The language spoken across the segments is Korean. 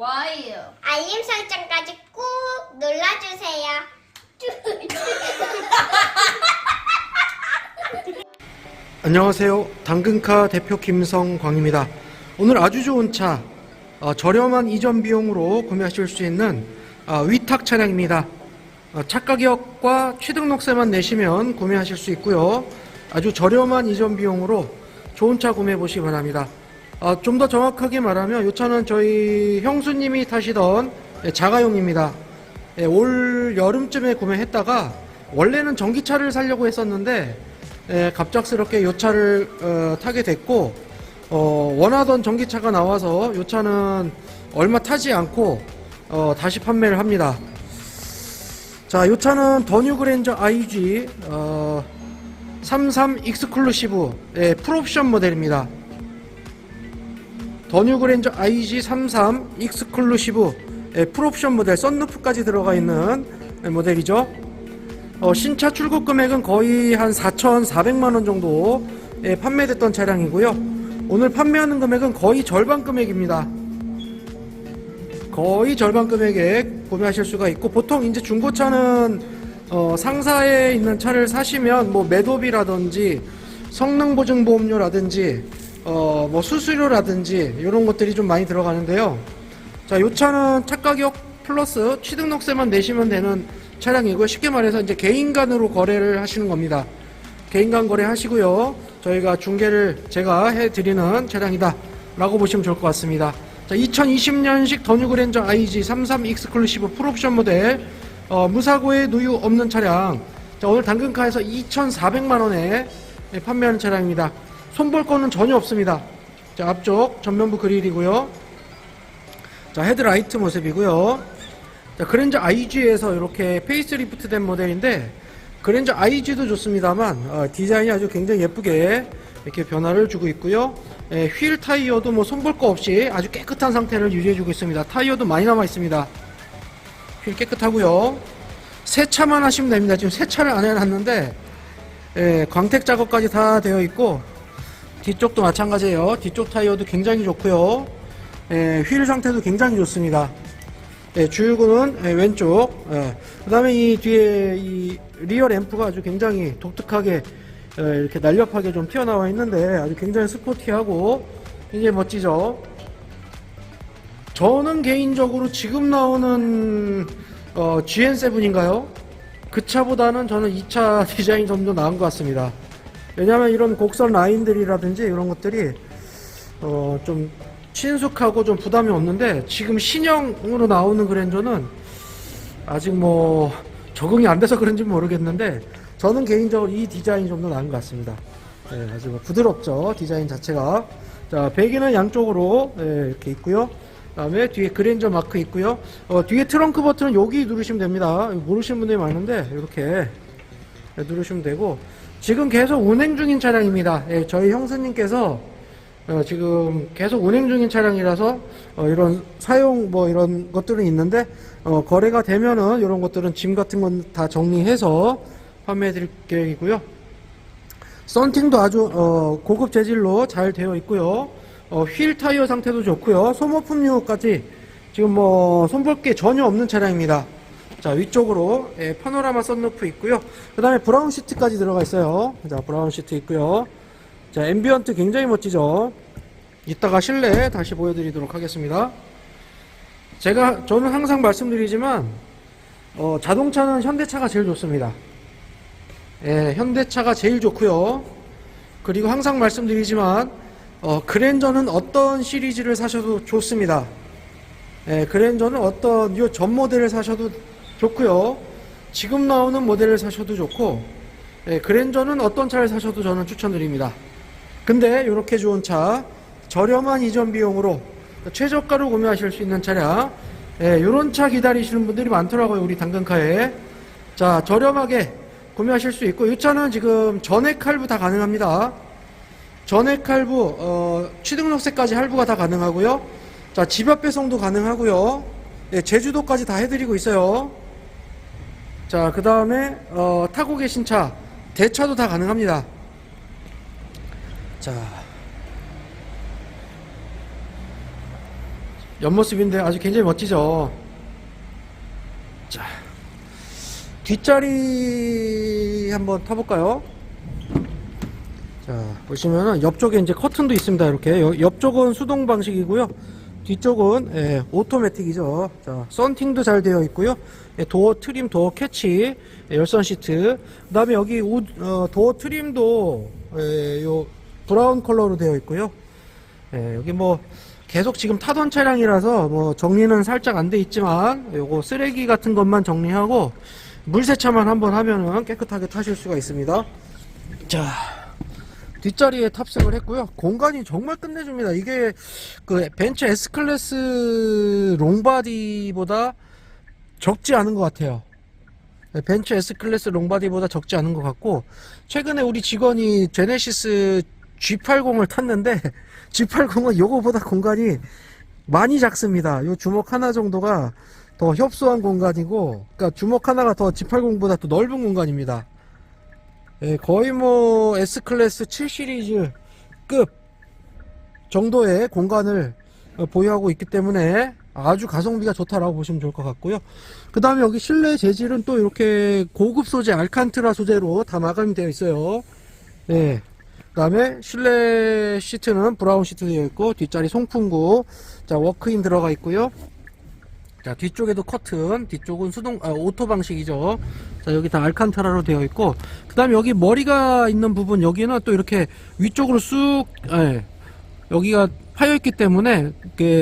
좋아요. 알림 설정까지 꾹 눌러주세요. 안녕하세요. 당근카 대표 김성광입니다. 오늘 아주 좋은 차, 어, 저렴한 이전 비용으로 구매하실 수 있는 어, 위탁 차량입니다. 어, 차 가격과 취등록세만 내시면 구매하실 수 있고요. 아주 저렴한 이전 비용으로 좋은 차 구매해 보시기 바랍니다. 좀 더 정확하게 말하면 이 차는 저희 형수님이 타시던 예, 자가용입니다. 예, 올 여름쯤에 구매했다가 원래는 전기차를 사려고 했었는데 예, 갑작스럽게 이 차를 어, 타게 됐고 어, 원하던 전기차가 나와서 이 차는 얼마 타지 않고 어, 다시 판매를 합니다. 자, 이 차는 더뉴 그랜저 IG 어, 33 익스클루시브 예, 풀옵션 모델입니다. 더 뉴 그랜저 IG 33 익스클루시브 예, 풀옵션 모델 썬루프까지 들어가 있는 예, 모델이죠. 어, 신차 출고 금액은 거의 한 4,400만 원 정도 예, 판매됐던 차량이고요. 오늘 판매하는 금액은 거의 절반 금액입니다. 거의 절반 금액에 구매하실 수가 있고 보통 이제 중고차는 어, 상사에 있는 차를 사시면 뭐 매도비라든지 성능 보증 보험료라든지 어, 뭐 수수료라든지 이런 것들이 좀 많이 들어가는데요. 자, 요 차는 차 가격 플러스 취등록세만 내시면 되는 차량이고요. 쉽게 말해서 이제 개인 간으로 거래를 하시는 겁니다. 개인 간 거래 하시고요. 저희가 중개를 제가 해드리는 차량이다. 라고 보시면 좋을 것 같습니다. 자, 2020년식 더뉴 그랜저 IG 33 익스클루시브 풀옵션 모델, 어, 무사고에 누유 없는 차량. 자, 오늘 당근카에서 2,400만원에 판매하는 차량입니다. 손볼 거는 전혀 없습니다. 자, 앞쪽 전면부 그릴이고요. 자, 헤드라이트 모습이고요. 자, 그랜저 IG에서 이렇게 페이스리프트 된 모델인데 그랜저 IG도 좋습니다만 어, 디자인이 아주 굉장히 예쁘게 이렇게 변화를 주고 있고요. 예, 휠 타이어도 뭐 손볼 거 없이 아주 깨끗한 상태를 유지해주고 있습니다. 타이어도 많이 남아 있습니다. 휠 깨끗하고요. 세차만 하시면 됩니다. 지금 세차를 안 해놨는데 예, 광택 작업까지 다 되어 있고 뒤쪽도 마찬가지예요. 뒤쪽 타이어도 굉장히 좋고요. 예, 휠 상태도 굉장히 좋습니다. 예, 주유구는 예, 왼쪽. 예. 그 다음에 이 뒤에 이 리어 램프가 아주 굉장히 독특하게 예, 이렇게 날렵하게 좀 튀어나와 있는데 아주 굉장히 스포티하고 굉장히 멋지죠. 저는 개인적으로 지금 나오는 어, GN7인가요? 그 차보다는 저는 이 차 디자인이 좀 더 나은 것 같습니다. 왜냐하면 이런 곡선 라인들이라든지 이런 것들이 어, 좀 친숙하고 좀 부담이 없는데 지금 신형으로 나오는 그랜저는 아직 뭐 적응이 안 돼서 그런지 모르겠는데 저는 개인적으로 이 디자인이 좀 더 나은 것 같습니다. 네, 아주 뭐 부드럽죠 디자인 자체가 자 배기는 양쪽으로 네, 이렇게 있고요. 그다음에 뒤에 그랜저 마크 있고요. 어, 뒤에 트렁크 버튼은 여기 누르시면 됩니다. 모르시는 분들이 많은데 이렇게 누르시면 되고 지금 계속 운행 중인 차량입니다. 예, 저희 형수님께서 어, 지금 계속 운행 중인 차량이라서 어, 이런 사용 뭐 이런 것들은 있는데 어, 거래가 되면은 이런 것들은 짐 같은 건 다 정리해서 판매해 드릴 계획이고요. 썬팅도 아주 어, 고급 재질로 잘 되어 있고요. 어, 휠 타이어 상태도 좋고요. 소모품류까지 지금 뭐 손볼 게 전혀 없는 차량입니다. 자 위쪽으로 예, 파노라마 썬루프 있고요. 그 다음에 브라운 시트까지 들어가 있어요. 자 브라운 시트 있고요. 자, 앰비언트 굉장히 멋지죠? 이따가 실내 다시 보여드리도록 하겠습니다. 제가, 저는 항상 말씀드리지만, 어, 자동차는 현대차가 제일 좋습니다. 예, 현대차가 제일 좋고요 그리고 항상 말씀드리지만, 어, 그랜저는 어떤 시리즈를 사셔도 좋습니다. 예, 그랜저는 어떤 요 전 모델을 사셔도 좋고요. 지금 나오는 모델을 사셔도 좋고, 예, 그랜저는 어떤 차를 사셔도 저는 추천드립니다. 근데 이렇게 좋은 차 저렴한 이전 비용으로 최저가로 구매하실 수 있는 차량 예, 이런 차 기다리시는 분들이 많더라고요 우리 당근카에. 자 저렴하게 구매하실 수 있고 이 차는 지금 전액 할부 다 가능합니다. 전액 할부 어, 취등록세까지 할부가 다 가능하고요. 자 집 앞 배송도 가능하고요. 예, 제주도까지 다 해드리고 있어요 자 그 다음에 어, 타고 계신 차 대차도 다 가능합니다 자. 옆모습인데 아주 굉장히 멋지죠. 자, 뒷자리 한번 타볼까요? 자, 보시면은 옆쪽에 이제 커튼도 있습니다. 이렇게 여- 옆쪽은 수동 방식이고요. 뒤쪽은 예, 오토매틱이죠. 자, 썬팅도 잘 되어 있고요. 예, 도어 트림, 도어 캐치, 예, 열선 시트. 그다음에 여기 우, 어, 도어 트림도 예, 요 브라운 컬러로 되어 있고요. 예, 여기 뭐 계속 지금 타던 차량이라서 뭐 정리는 살짝 안 돼 있지만 요거 쓰레기 같은 것만 정리하고 물 세차만 한번 하면은 깨끗하게 타실 수가 있습니다. 자, 뒷자리에 탑승을 했고요. 공간이 정말 끝내줍니다. 이게 그 벤츠 S 클래스 롱바디보다 적지 않은 것 같아요. 네, 벤츠 S 클래스 롱바디보다 적지 않은 것 같고 최근에 우리 직원이 제네시스 G80을 탔는데 G80은 요거보다 공간이 많이 작습니다. 요 주먹 하나 정도가 더 협소한 공간이고 그러니까 주먹 하나가 더 G80보다 또 넓은 공간입니다. 예, 거의 뭐 S 클래스 7 시리즈급 정도의 공간을 어, 보유하고 있기 때문에 아주 가성비가 좋다라고 보시면 좋을 것 같고요. 그 다음에 여기 실내 재질은 또 이렇게 고급 소재 알칸트라 소재로 다 마감이 되어 있어요. 네. 그 다음에 실내 시트는 브라운 시트 되어 있고 뒷자리 송풍구 자 워크인 들어가 있고요. 자 뒤쪽에도 커튼 뒤쪽은 수동 아, 오토 방식이죠. 자 여기 다 알칸타라로 되어 있고 그 다음에 여기 머리가 있는 부분 여기는 또 이렇게 위쪽으로 쑥 예, 여기가 파여 있기 때문에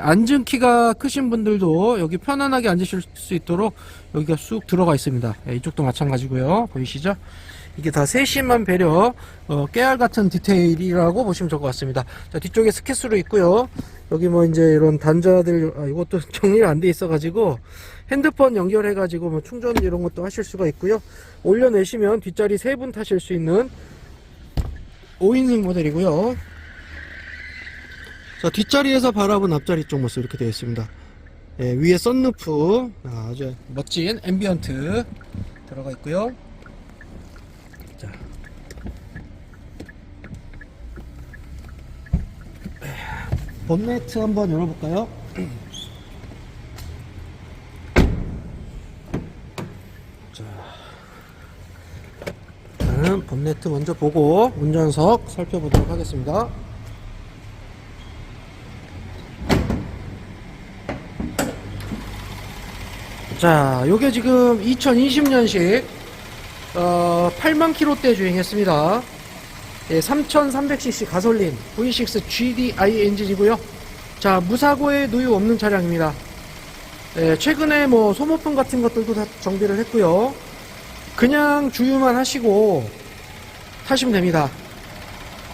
앉은 키가 크신 분들도 여기 편안하게 앉으실 수 있도록 여기가 쑥 들어가 있습니다. 예, 이쪽도 마찬가지고요. 보이시죠? 이게 다 세심한 배려 어, 깨알 같은 디테일이라고 보시면 좋을 것 같습니다. 자 뒤쪽에 스케스로 있고요 여기 뭐 이제 이런 단자들 아, 이것도 정리가 안 돼 있어 가지고 핸드폰 연결해 가지고 뭐 충전 이런 것도 하실 수가 있고요. 올려내시면 뒷자리 세 분 타실 수 있는 5인승 모델이고요. 자 뒷자리에서 바라본 앞자리 쪽 모습 이렇게 되어 있습니다. 예, 위에 썬루프 아, 아주 멋진 앰비언트 들어가 있고요 본네트 한번 열어볼까요? 자, 일단은 본네트 먼저 보고 운전석 살펴보도록 하겠습니다. 자, 요게 지금 2020년식 어, 8만 킬로대 주행했습니다. 예, 3300cc 가솔린 V6 GDI 엔진이고요. 자, 무사고에 누유 없는 차량입니다. 예, 최근에 뭐 소모품 같은 것들도 다 정비를 했고요. 그냥 주유만 하시고 타시면 됩니다.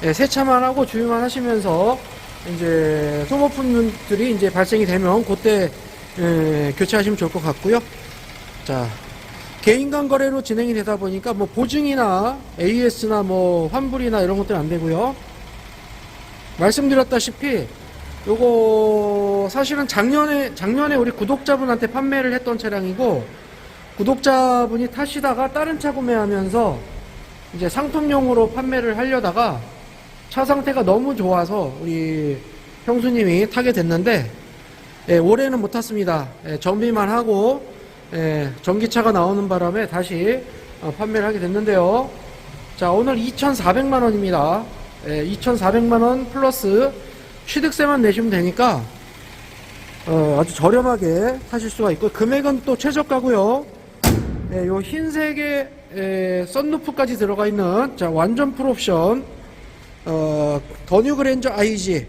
예, 세차만 하고 주유만 하시면서 이제 소모품들이 이제 발생이 되면 그때 예, 교체하시면 좋을 것 같고요. 자, 개인 간 거래로 진행이 되다 보니까 뭐 보증이나 AS나 뭐 환불이나 이런 것들은 안 되고요. 말씀드렸다시피 요거 사실은 작년에 작년에 우리 구독자분한테 판매를 했던 차량이고 구독자분이 타시다가 다른 차 구매하면서 이제 상품용으로 판매를 하려다가 차 상태가 너무 좋아서 우리 형수님이 타게 됐는데 예, 올해는 못 탔습니다. 예, 정비만 하고 예, 전기차가 나오는 바람에 다시 어, 판매를 하게 됐는데요. 자, 오늘 2,400만 원입니다. 예, 2,400만 원 플러스 취득세만 내시면 되니까 어, 아주 저렴하게 타실 수가 있고 금액은 또 최저가고요. 예, 요 흰색의 예, 썬루프까지 들어가 있는 자 완전 풀옵션 어, 더뉴 그랜저 IG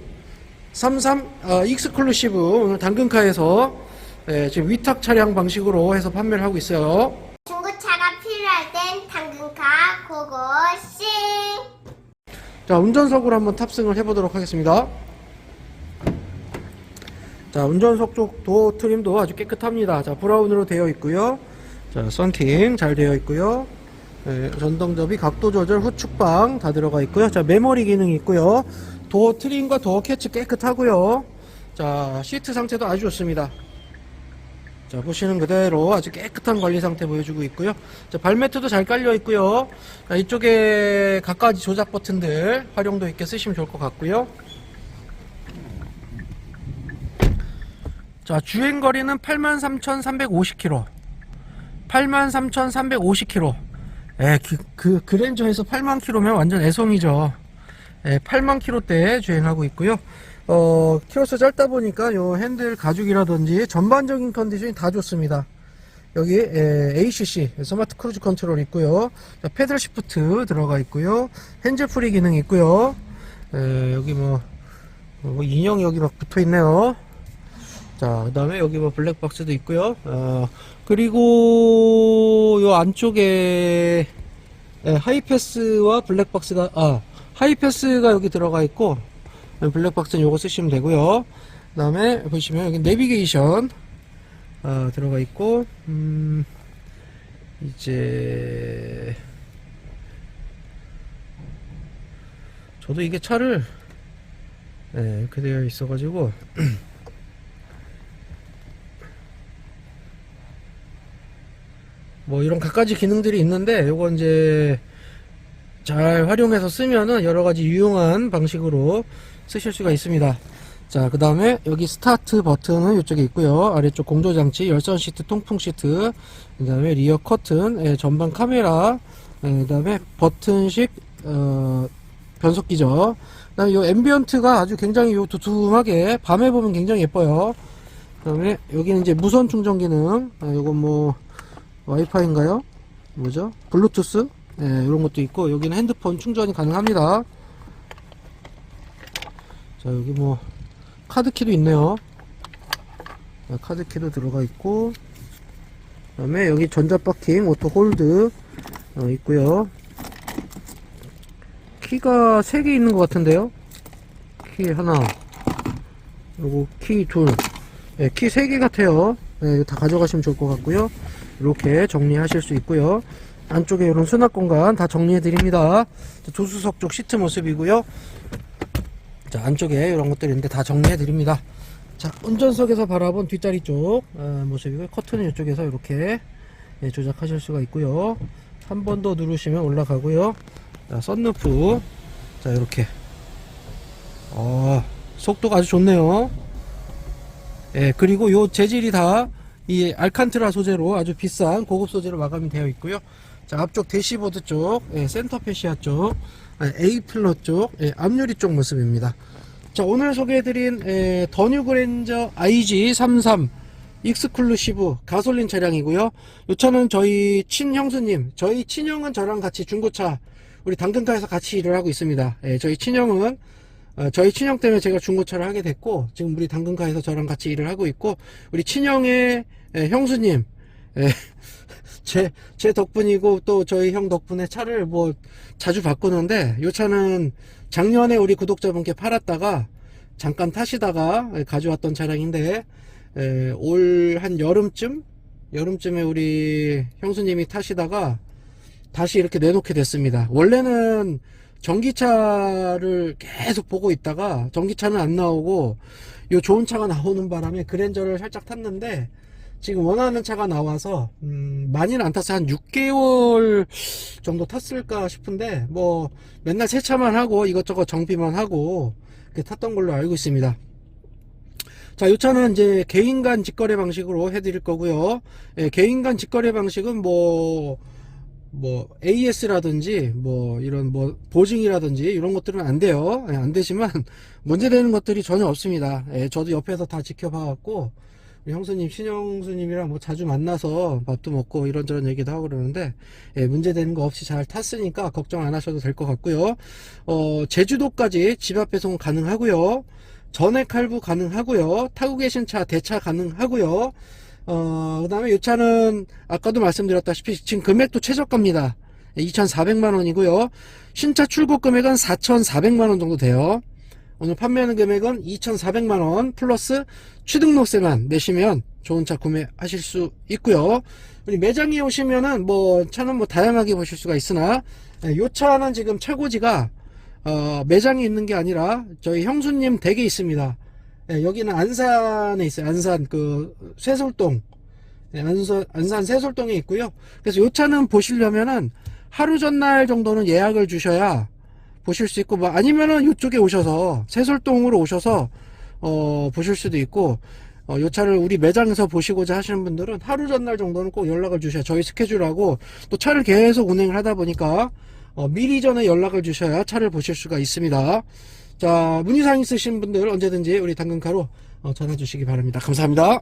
33 어, 익스클루시브 오늘 당근카에서 예, 지금 위탁 차량 방식으로 해서 판매를 하고 있어요. 중고차가 필요할 땐 당근카 고고싱. 자, 운전석으로 한번 탑승을 해보도록 하겠습니다. 자, 운전석 쪽 도어 트림도 아주 깨끗합니다. 자, 브라운으로 되어 있고요. 자, 썬팅 잘 되어 있고요. 예, 전동접이 각도 조절 후축방 다 들어가 있고요. 자, 메모리 기능이 있고요. 도어 트림과 도어 캐치 깨끗하고요. 자, 시트 상태도 아주 좋습니다. 자, 보시는 그대로 아주 깨끗한 관리 상태 보여주고 있고요. 자, 발매트도 잘 깔려 있고요. 자, 이쪽에 각가지 조작 버튼들 활용도 있게 쓰시면 좋을 것 같고요. 자, 주행 거리는 83,350km. 83,350km. 예, 그, 그, 그랜저에서 8만 킬로면 완전 애송이죠. 예, 8만 킬로대 주행하고 있고요. 어, 키로수 짧다 보니까 요 핸들 가죽이라든지 전반적인 컨디션이 다 좋습니다. 여기 에, ACC 스마트 크루즈 컨트롤 있고요. 자, 패들 시프트 들어가 있고요. 핸즈 프리 기능 있고요. 에, 여기 뭐, 뭐 인형 여기 막 붙어 있네요. 자, 그 다음에 여기 뭐 블랙박스도 있고요. 어, 그리고 요 안쪽에 예, 하이패스와 블랙박스가, 아, 하이패스가 여기 들어가 있고, 예, 블랙박스는 요거 쓰시면 되고요. 그 다음에 보시면 여기 내비게이션, 어, 들어가 있고, 음, 이제, 저도 이게 차를, 예, 이렇게 되어 있어 가지고, 뭐 이런 갖가지 기능들이 있는데 요거 이제 잘 활용해서 쓰면은 여러 가지 유용한 방식으로 쓰실 수가 있습니다. 자, 그 다음에 여기 스타트 버튼은 이쪽에 있고요. 아래쪽 공조 장치, 열선 시트, 통풍 시트, 그 다음에 리어 커튼, 예, 전방 카메라, 그 다음에 버튼식 어, 변속기죠. 그 다음에 요 앰비언트가 아주 굉장히 요 두툼하게 밤에 보면 굉장히 예뻐요. 그 다음에 여기는 이제 무선 충전 기능, 아, 요건 뭐 와이파이인가요? 뭐죠? 블루투스? 예, 이런 것도 있고 여기는 핸드폰 충전이 가능합니다. 자 여기 뭐 카드키도 있네요. 자, 카드키도 들어가 있고 그 다음에 여기 전자파킹 오토 홀드 어, 있고요. 키가 3개 있는 것 같은데요. 키 하나 그리고 키 둘. 예, 키 3개 같아요. 예, 이거 다 가져가시면 좋을 것 같고요. 이렇게 정리하실 수 있고요. 안쪽에 이런 수납 공간 다 정리해 드립니다. 조수석 쪽 시트 모습이고요. 자, 안쪽에 이런 것들이 있는데 다 정리해 드립니다. 자, 운전석에서 바라본 뒷자리 쪽 어, 모습이고요. 커튼은 이쪽에서 이렇게 예, 조작하실 수가 있고요. 한 번 더 누르시면 올라가고요. 자, 썬루프. 자, 이렇게. 어, 속도가 아주 좋네요. 예, 그리고 요 재질이 다 이 알칸트라 소재로 아주 비싼 고급 소재로 마감이 되어 있고요. 자, 앞쪽 대시보드 쪽, 예, 센터 페시아 쪽, 아, A 필러 쪽, 예, 앞유리 쪽 모습입니다. 자, 오늘 소개해드린 예, 더뉴 그랜저 IG33 익스클루시브 가솔린 차량이고요. 이 차는 저희 친형수님, 저희 친형은 저랑 같이 중고차 우리 당근카에서 같이 일을 하고 있습니다. 예, 저희 친형은 어, 저희 친형 때문에 제가 중고차를 하게 됐고 지금 우리 당근카에서 저랑 같이 일을 하고 있고 우리 친형의 예, 형수님 예, 제, 제 덕분이고 또 저희 형 덕분에 차를 뭐 자주 바꾸는데 이 차는 작년에 우리 구독자분께 팔았다가 잠깐 타시다가 예, 가져왔던 차량인데 예, 올한 여름쯤 여름쯤에 우리 형수님이 타시다가 다시 이렇게 내놓게 됐습니다. 원래는 전기차를 계속 보고 있다가 전기차는 안 나오고 요 좋은 차가 나오는 바람에 그랜저를 살짝 탔는데 지금 원하는 차가 나와서 음, 많이는 안 탔어요. 한 6개월 정도 탔을까 싶은데 뭐 맨날 세차만 하고 이것저것 정비만 하고 이렇게 탔던 걸로 알고 있습니다. 자, 이 차는 이제 개인 간 직거래 방식으로 해드릴 거고요. 예, 개인 간 직거래 방식은 뭐, 뭐, AS라든지, 뭐, 이런 뭐, 보증이라든지, 이런 것들은 안 돼요. 예, 안 되지만, 문제되는 것들이 전혀 없습니다. 예, 저도 옆에서 다 지켜봐갖고, 형수님, 신형수님이랑 뭐 자주 만나서 밥도 먹고 이런저런 얘기도 하고 그러는데, 예, 문제되는 거 없이 잘 탔으니까 걱정 안 하셔도 될 것 같고요. 어, 제주도까지 집 앞 배송 가능하고요. 전액 할부 가능하고요. 타고 계신 차 대차 가능하고요. 어, 그 다음에 이 차는 아까도 말씀드렸다시피 지금 금액도 최저가입니다. 2,400만 원이고요. 신차 출고 금액은 4,400만 원 정도 돼요. 오늘 판매하는 금액은 2,400만 원 플러스 취등록세만 내시면 좋은 차 구매하실 수 있고요. 우리 매장에 오시면은 뭐 차는 뭐 다양하게 보실 수가 있으나 이 차는 지금 차고지가 어, 매장에 있는 게 아니라 저희 형수님 댁에 있습니다. 예, 여기는 안산에 있어요. 안산 그 쇠솔동. 예, 안산, 안산 쇠솔동에 있고요. 그래서 요 차는 보시려면은 하루 전날 정도는 예약을 주셔야 보실 수 있고 뭐 아니면은 이쪽에 오셔서 쇠솔동으로 오셔서 어, 보실 수도 있고 어, 요 차를 우리 매장에서 보시고자 하시는 분들은 하루 전날 정도는 꼭 연락을 주셔야 저희 스케줄하고 또 차를 계속 운행을 하다 보니까 어, 미리 전에 연락을 주셔야 차를 보실 수가 있습니다. 자, 문의사항 있으신 분들 언제든지 우리 당근카로 어, 전화 주시기 바랍니다. 감사합니다.